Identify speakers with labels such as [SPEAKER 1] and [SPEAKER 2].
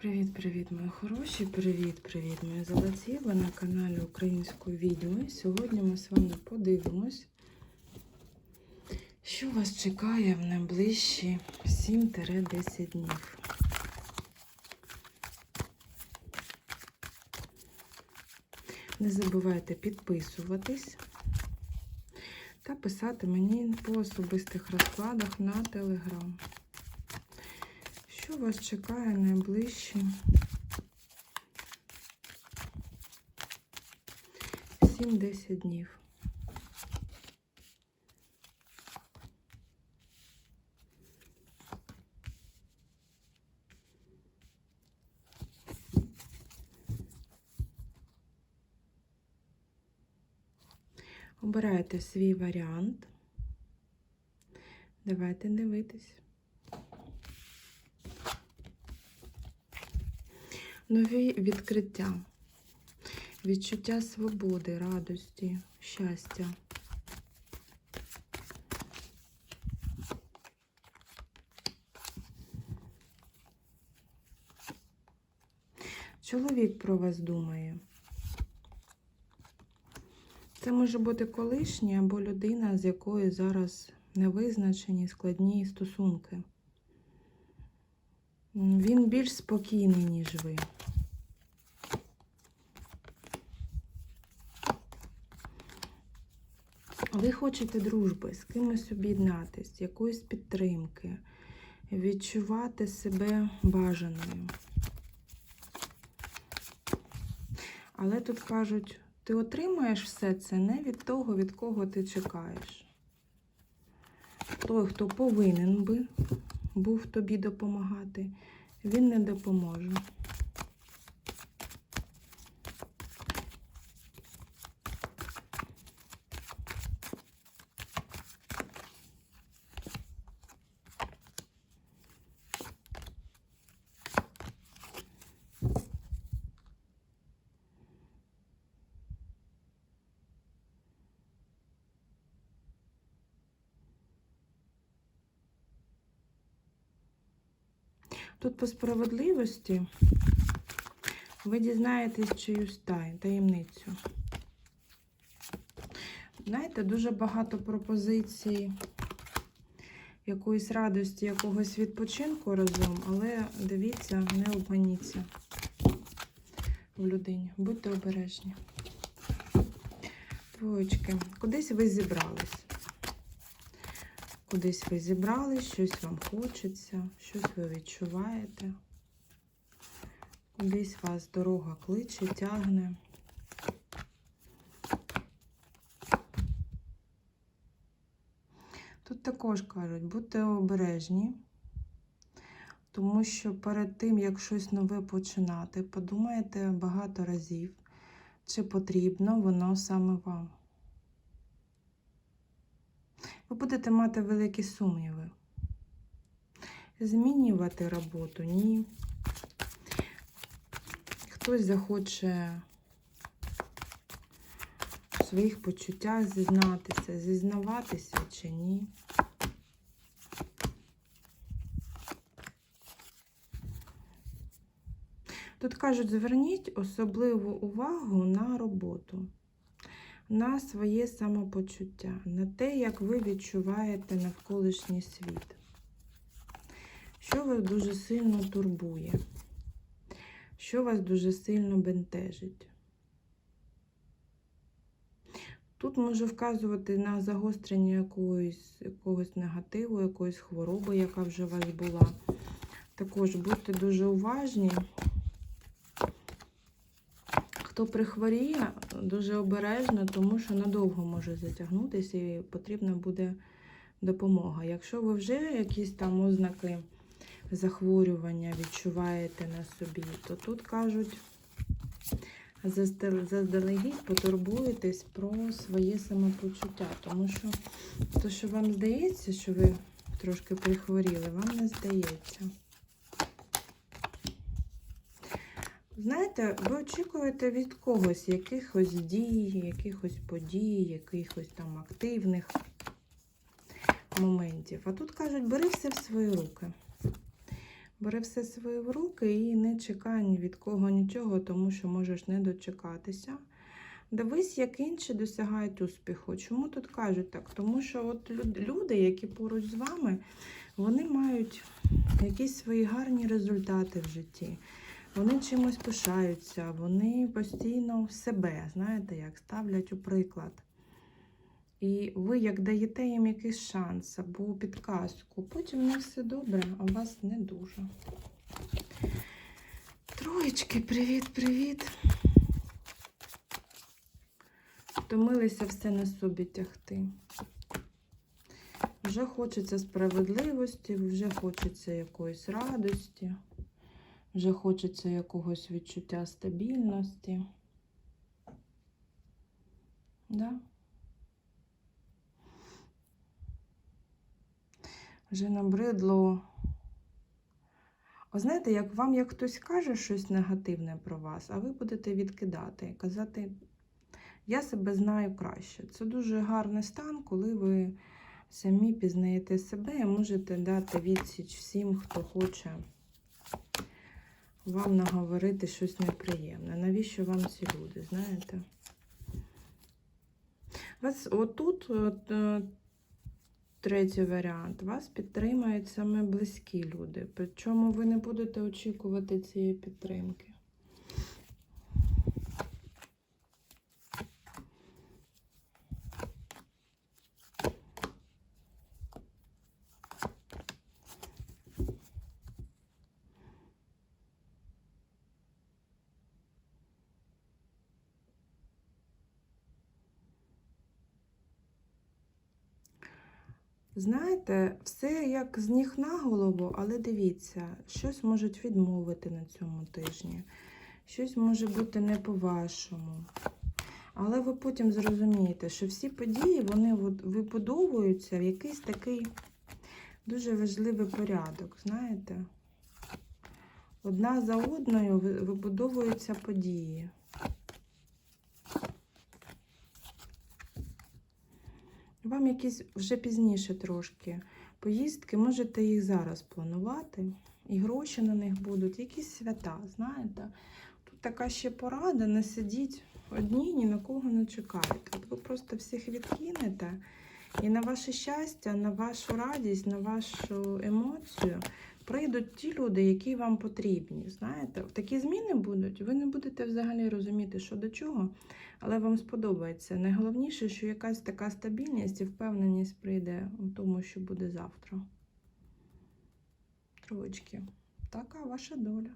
[SPEAKER 1] Привіт-привіт, мої хороші! Привіт-привіт, мої золоті! Ви на каналі Української відьми. Сьогодні ми з вами подивимось, що вас чекає в найближчі 7-10 днів. Не забувайте підписуватись та писати мені по особистих розкладах на телеграм. Вас чекає найближчі 7-10 днів? Обирайте свій варіант. Давайте дивитись. Нові відкриття, відчуття свободи, радості, щастя. Чоловік про вас думає. Це може бути колишній або людина, з якою зараз невизначені складні стосунки. Він більш спокійний, ніж ви. Ви хочете дружби, з кимось об'єднатись, якоїсь підтримки, відчувати себе бажаною. Але тут кажуть, ти отримаєш все це не від того, від кого ти чекаєш. Той, хто повинен би був тобі допомагати, він не допоможе. Тут по справедливості ви дізнаєтесь чиюсь таємницю. Знаєте, дуже багато пропозицій якоїсь радості, якогось відпочинку разом, але дивіться, не обманіться в людині. Будьте обережні. Двоєчки, кудись ви зібрались. Кудись ви зібрались, щось вам хочеться, щось ви відчуваєте. Кудись вас дорога кличе, тягне. Тут також кажуть, будьте обережні, тому що перед тим, як щось нове починати, подумайте багато разів, чи потрібно воно саме вам. Ви будете мати великі сумніви. Змінювати роботу ні. Хтось захоче в своїх почуттях зізнатися, зізнаватися чи ні. Тут кажуть, зверніть особливу увагу на роботу на своє самопочуття, на те, як ви відчуваєте навколишній світ, що вас дуже сильно турбує, що вас дуже сильно бентежить. Тут може вказувати на загострення якогось, якогось негативу, якоїсь хвороби, яка вже у вас була. Також будьте дуже уважні. Хто прихворіє, дуже обережно, тому що надовго може затягнутися і потрібна буде допомога. Якщо ви вже якісь там ознаки захворювання відчуваєте на собі, то тут кажуть, заздалегідь потурбуєтесь про своє самопочуття, тому що то, що вам здається, що ви трошки прихворіли, вам не здається. Знаєте, ви очікуєте від когось якихось дій, якихось подій, якихось там активних моментів. А тут кажуть, бери все в свої руки. Бери все в руки і не чекай ні від кого нічого, тому що можеш не дочекатися. Дивись, як інші досягають успіху. Чому тут кажуть так? Тому що от люди, які поруч з вами, вони мають якісь свої гарні результати в житті. Вони чимось пишаються, вони постійно в себе, знаєте, як ставлять у приклад. І ви як даєте їм якийсь шанс або підказку, потім не все добре, а у вас не дуже. Троєчки, привіт-привіт. Втомилися все на собі тягти. Вже хочеться справедливості, вже хочеться якоїсь радості, вже хочеться якогось відчуття стабільності. Да? Вже набридло. О, знаєте, як вам як хтось каже щось негативне про вас, а ви будете відкидати, казати, я себе знаю краще. Це дуже гарний стан, коли ви самі пізнаєте себе і можете дати відсіч всім, хто хоче вам наговорити щось неприємне. Навіщо вам ці люди, знаєте? Вас отут от, е, третій варіант. Вас підтримають саме близькі люди. Причому ви не будете очікувати цієї підтримки. Знаєте, все як з ніг на голову, але дивіться, щось можуть відмовити на цьому тижні, щось може бути не по-вашому. Але ви потім зрозумієте, що всі події вони вибудовуються в якийсь такий дуже важливий порядок, знаєте? Одна за одною вибудовуються події. Вам якісь вже пізніше трошки поїздки, можете їх зараз планувати, і гроші на них будуть, якісь свята, знаєте. Тут така ще порада, не сидіть одні, ні на кого не чекаєте. Ви просто всіх відкинете, і на ваше щастя, на вашу радість, на вашу емоцію прийдуть ті люди, які вам потрібні. Знаєте, такі зміни будуть, ви не будете взагалі розуміти, що до чого але вам сподобається. Найголовніше, що якась така стабільність і впевненість прийде у тому, що буде завтра. Троєчки. Така ваша доля.